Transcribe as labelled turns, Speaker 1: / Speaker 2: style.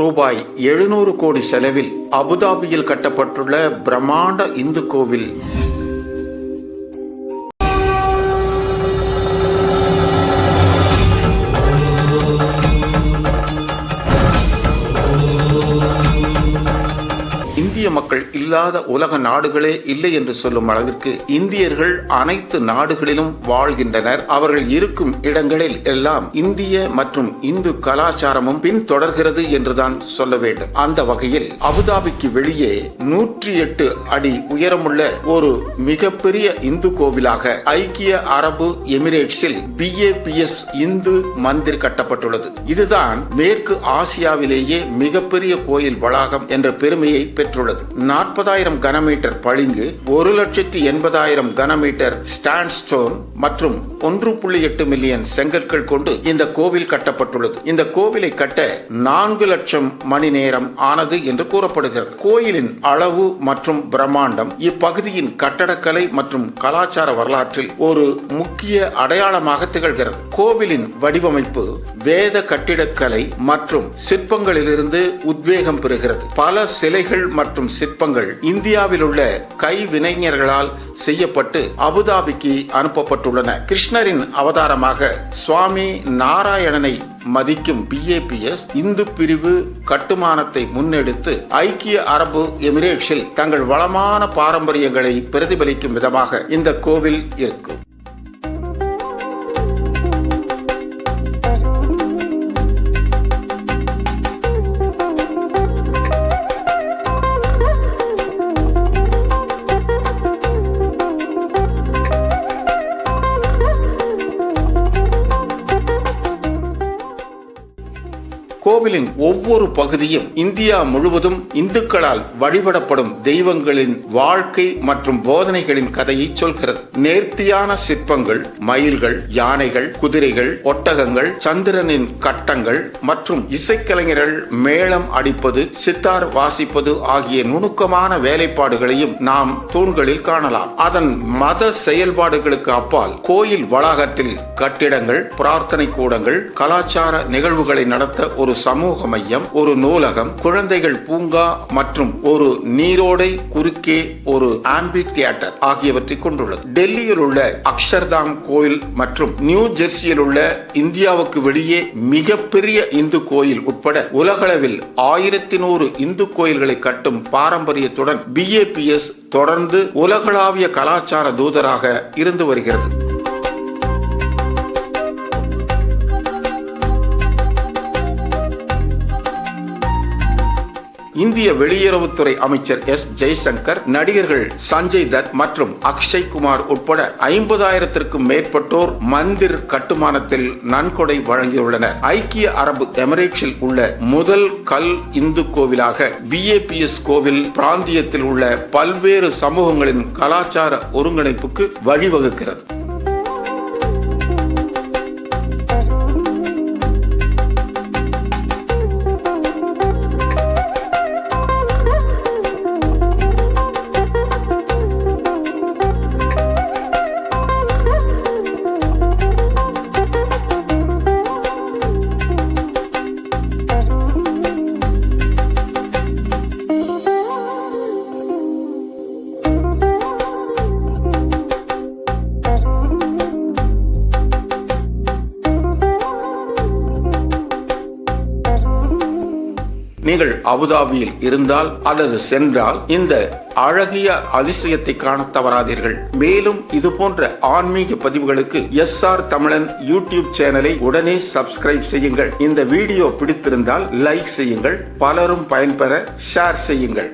Speaker 1: ரூபாய் எழுநூறு கோடி செலவில் அபுதாபியில் கட்டப்பட்டுள்ள பிரம்மாண்ட இந்து கோவில். இந்திய மக்கள் இல்லாத உலக நாடுகளே இல்லை என்று சொல்லும் அளவிற்கு இந்தியர்கள் அனைத்து நாடுகளிலும் வாழ்கின்றனர். அவர்கள் இருக்கும் இடங்களில் எல்லாம் இந்திய மற்றும் இந்து கலாச்சாரமும் பின்தொடர்கிறது என்றுதான் சொல்ல வேண்டும். அந்த வகையில் அபுதாபிக்கு வெளியே நூற்றி எட்டு அடி உயரமுள்ள ஒரு மிகப்பெரிய இந்து கோவிலாக ஐக்கிய அரபு எமிரேட்ஸில் பிஏபிஎஸ் இந்து மந்திர் கட்டப்பட்டுள்ளது. இதுதான் மேற்கு ஆசியாவிலேயே மிகப்பெரிய கோயில் வளாகம் என்ற பெருமையை பெற்று பெற்றுள்ளது. நாற்பதாயிரம் கனமீட்டர் பளிங்கு ஒரு லட்சத்தி எண்பதாயிரம் கனமீட்டர் ஸ்டாண்ட் ஸ்டோன் மற்றும் ஒன்று புள்ளி எட்டு மில்லியன் செங்கற்கள் கொண்டு இந்த கோவில் கட்டப்பட்டுள்ளது. இந்த கோவிலை கட்ட நான்கு லட்சம் மணி நேரம் ஆனது என்று கூறப்படுகிறது. கோயிலின் அளவு மற்றும் பிரம்மாண்டம் இப்பகுதியின் கட்டடக்கலை மற்றும் கலாச்சார வரலாற்றில் ஒரு முக்கிய அடையாளமாக திகழ்கிறது. கோவிலின் வடிவமைப்பு வேத கட்டிடக்கலை மற்றும் சிற்பங்களிலிருந்து உத்வேகம் பெறுகிறது. பல சிலைகள் மற்றும் சிற்பங்கள் இந்தியாவில் உள்ள கைவினைஞர்களால் செய்யப்பட்டு அபுதாபிக்கு அனுப்பப்பட்டுள்ளன. கிருஷ்ணரின் அவதாரமாக சுவாமி நாராயணனை மதிக்கும் பிஏபிஎஸ் இந்து பிரிவு கட்டுமானத்தை முன்னெடுத்து ஐக்கிய அரபு எமிரேட்ஸில் தங்கள் வளமான பாரம்பரியங்களை பிரதிபலிக்கும் விதமாக இந்த கோவில் இருக்கும். கோவிலின் ஒவ்வொரு பகுதியும் இந்தியா முழுவதும் இந்துக்களால் வழிபடப்படும் தெய்வங்களின் வாழ்க்கை மற்றும் போதனைகளின் கதையை சொல்கிறது. நேர்த்தியான சிற்பங்கள் மயில்கள் யானைகள் குதிரைகள் ஒட்டகங்கள் சந்திரனின் கட்டங்கள் மற்றும் இசைக்கலைஞர்கள் மேளம் அடிப்பது சித்தார் வாசிப்பது ஆகிய நுணுக்கமான வேலைப்பாடுகளையும் நாம் தூண்களில் காணலாம். அதன் மத செயல்பாடுகளுக்கு அப்பால் கோயில் வளாகத்தில் கட்டிடங்கள் பிரார்த்தனை கூடங்கள் கலாச்சார நிகழ்வுகளை நடத்த ஒரு சமூக மையம் ஒரு நூலகம் குழந்தைகள் பூங்கா மற்றும் ஒரு நீரோடை குறுக்கே ஒரு ஆம்பி தியேட்டர் ஆகியவற்றை கொண்டுள்ளது. டெல்லியில் உள்ள அக்ஷர்தாம் கோயில் மற்றும் நியூ ஜெர்சியில் உள்ள இந்தியாவுக்கு வெளியே மிகப்பெரிய இந்து கோயில் உட்பட உலகளவில் ஆயிரத்தி நூறு இந்து கோயில்களை கட்டும் பாரம்பரியத்துடன் பிஏபிஎஸ் தொடர்ந்து உலகளாவிய கலாச்சார தூதராக இருந்து வருகிறது. இந்திய வெளியுறவுத்துறை அமைச்சர் எஸ். ஜெய்சங்கர் நடிகர்கள் சஞ்சய் தத் மற்றும் அக்ஷய் குமார் உட்பட ஐம்பதாயிரத்திற்கும் மேற்பட்டோர் மந்திர் கட்டுமானத்தில் நன்கொடை வழங்கியுள்ளனர். ஐக்கிய அரபு எமிரேட்ஸில் உள்ள முதல் கல் இந்து கோவிலாக பிஏபிஎஸ் கோவில் பிராந்தியத்தில் உள்ள பல்வேறு சமூகங்களின் கலாச்சார ஒருங்கிணைப்புக்கு வழிவகுக்கிறது. நீங்கள் அபுதாபியில் இருந்தால் அல்லது சென்றால் இந்த அழகிய அதிசயத்தை காண தவறாதீர்கள். மேலும் இது போன்ற ஆன்மீக பதிவுகளுக்கு எஸ் ஆர் தமிழன் யூடியூப் சேனலை உடனே சப்ஸ்கிரைப் செய்யுங்கள். இந்த வீடியோ பிடித்திருந்தால் லைக் செய்யுங்கள். பலரும் பயன்பெற ஷேர் செய்யுங்கள்.